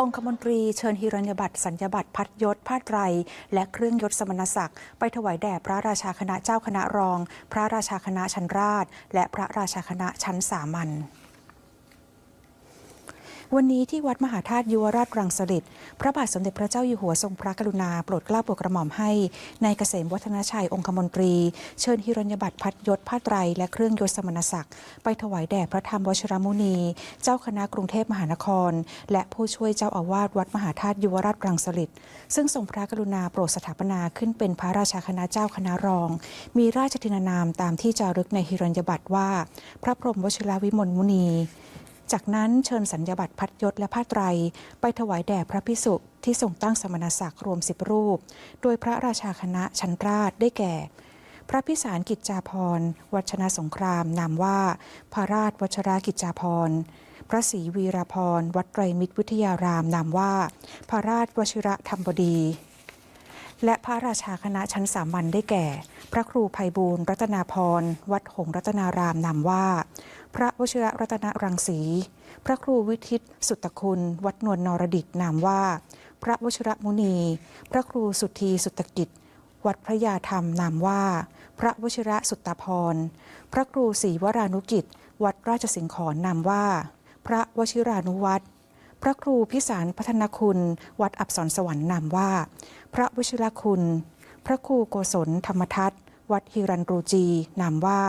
องคมนตรีเชิญฮิรัญญบัตรสัญญบัตรพัดยศผ้าไตร และเครื่องยศสมณศักดิ์ ไปถวายแด่พระราชาคณะเจ้าคณะรอง พระราชาคณะชั้นราช และพระราชาคณะชั้นสามัญ วันนี้ที่วัดมหาธาตุยุวราชรังสฤษดิ์พระบาทสมเด็จพระเจ้าอยู่หัวทรงพระกรุณาโปรดเกล้าโปรดกระหม่อมให้ในายเกษมวัฒนชัยองคมนตรี เชิญฮิรัญบัตรพัดยศผ้าไตรและเครื่องยศสมณศักดิ์ไปถวายแด่พระธรรมวชรมุนี เจ้าคณะกรุงเทพมหานคร และผู้ช่วยเจ้าอาวาสวัดมหาธาตุยุวราชรังสฤษดิ์ซึ่งทรงพระกรุณาโปรดสถาปนาขึ้นเป็นพระราชาคณะเจ้าคณะรอง มีราชทินานามตามที่จารึกในฮิรัญญบัตรว่า พระพรหมวชิรวิมลมุนี จากนั้นเชิญสัญญบัตรพัดยศและผ้าไตร ไปถวายแด่พระพิสุที่ทรงตั้งสมณศักดิ์รวมสิบรูป โดยพระราชาคณะชั้นราชได้แก่ พระพิสารกิจจาภรวัชนะสงคราม นามว่า พระราชวัชรากิจจาภรพระศรีวีราภรวัดไตรมิตรวิทยาราม นามว่า พระราชวชิระธรรมบดี และพระราชาคณะชั้นสามัญได้แก่ พระครูภัยบูรณ์รัตนาพร วัดหงรัตนาราม นามว่าพระวชิระรัตนรังสี พระครูวิทิตสุตคุณ วัดนวลนรดิตนามว่า พระวชิระมุนี พระครูสุธีสุตตกิจ วัดพระยาธรรมนามว่า พระวชิระสุตตาพร พระครูศรีวรานุกิจ วัดราชสิงห์ขอนนามว่า พระวชิรานุวัตรพระครูพิสารพัฒนคุณ วัดอับสรสวรรค์นามว่า พระวชิรคุณ พระครูโกศลธรรมทัตวัดฮิรันรูจีนามว่า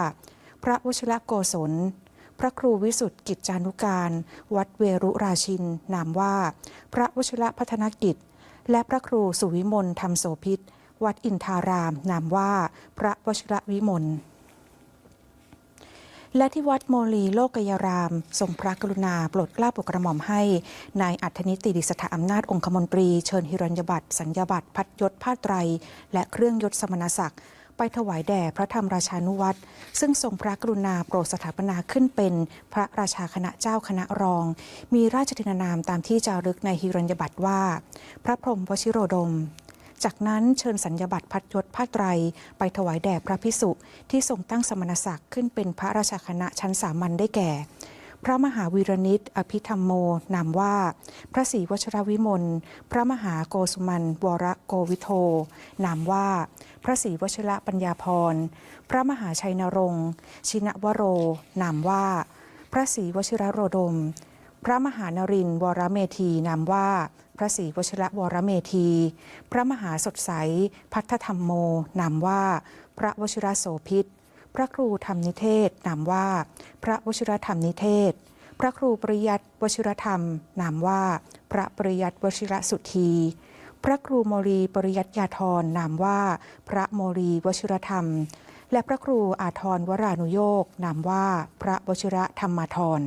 พระวชิรโกศล พระครูวิสุทธิกิจจานุการ วัดเวรุราชิน นามว่า พระวชิระพัฒนกิจ และพระครูสุวิมลธรรมโสพิษ วัดอินทาราม นามว่า พระวชิรวิมลและที่วัดโมลีโลกยาราม ทรงพระกรุณาโปรดเกล้าโปรดกระหม่อมให้ นายอัธนิติดิสถาอำนาจองคมนตรี เชิญฮิรัญญบัตรสัญญบัตรพัดยศผ้าไตร และเครื่องยศสมณศักดิ์ ไปถวายแด่พระธรรมราชานุวัตรซึ่งทรงพระกรุณาโปรดสถาปนาขึ้นเป็นพระราชาคณะเจ้าคณะรอง มีราชทินานามตามที่จารึกในฮิรัญญบัตรว่า พระพรหมวชิโรดม จากนั้นเชิญสัญญบัตรพัดยศผ้าไตร ไปถวายแด่พระพิสุที่ทรงตั้งสมณศักดิ์ขึ้นเป็นพระราชาคณะชั้นสามัญได้แก่ พระมหาวีรนิตอภิธรรมโม นามว่า พระศรีวชรวิมล พระมหาโกสุมันวรโกวิโท นามว่า พระศรีวชระปัญญาพร พระมหาชัยนรงค์ ชินวโร นามว่า พระศรีวชิรโรดม พระมหานรินทร์วรเมธี นามว่า พระศรีวชระวรเมธี พระมหาสดใส พัทธธรรมโม นามว่า พระวชิระโสพิษ พระครูธรรมนิเทศ นามว่า พระวชิรธรรมนิเทศ พระครูปริยัติวชิรธรรม นามว่า พระปริยัติวชิรสุธี พระครูโมรีปริยัติยาธรนามว่า พระโมรีวชิรธรรม และพระครูอาทรวรานุโยกนามว่า พระวชิรธรรมาธร